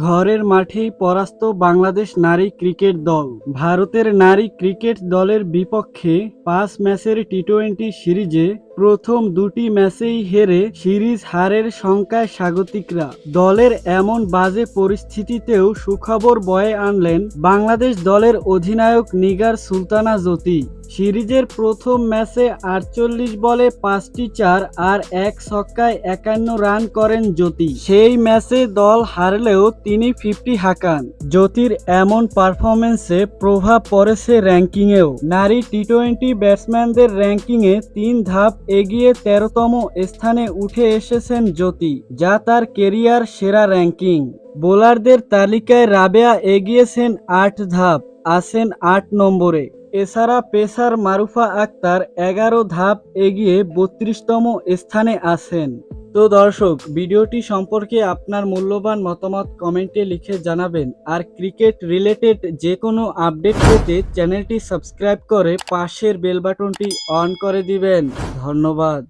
ঘরের মাঠেই পরাস্ত বাংলাদেশ নারী ক্রিকেট দল। ভারতের নারী ক্রিকেট দলের বিপক্ষে পাঁচ ম্যাচের টি টোয়েন্টি সিরিজে প্রথম দুটি ম্যাচেই হেরে সিরিজ হারের শঙ্কায় স্বাগতিকরা। দলের এমন বাজে পরিস্থিতিতেও সুখবর বয়ে আনলেন বাংলাদেশ দলের অধিনায়ক নিগার সুলতানা জ্যোতি। সিরিজের প্রথম ম্যাচে আটচল্লিশ বলে পাঁচটি চার আর এক ছক্কায় একান্ন রান করেন জ্যোতি। সেই ম্যাচে দল হারলেও তিনি ফিফটি হাঁকান। জ্যোতির এমন পারফরমেন্সে প্রভাব পড়েছে র্যাঙ্কিংয়েও। নারী টি টোয়েন্টি ব্যাটসম্যানদের র্যাঙ্কিংয়ে তিন ধাপ এগিয়ে তেরোতম স্থানে উঠে এসেছেন জ্যোতি, যা তার কেরিয়ার সেরা র্যাঙ্কিং। বোলারদের তালিকায় রাবেয়া এগিয়েছেন আট ধাপ আছেন আট নম্বরে। এছাড়া পেসার মারুফা আক্তার এগারো ধাপ এগিয়ে বত্রিশতম স্থানে আছেন। তো দর্শক, ভিডিওটি সম্পর্কে আপনার মূল্যবান মতামত কমেন্টে লিখে জানাবেন। আর ক্রিকেট রিলেটেড যে কোনো আপডেট পেতে চ্যানেলটি সাবস্ক্রাইব করে পাশের বেলবাটনটি অন করে দিবেন। ধন্যবাদ।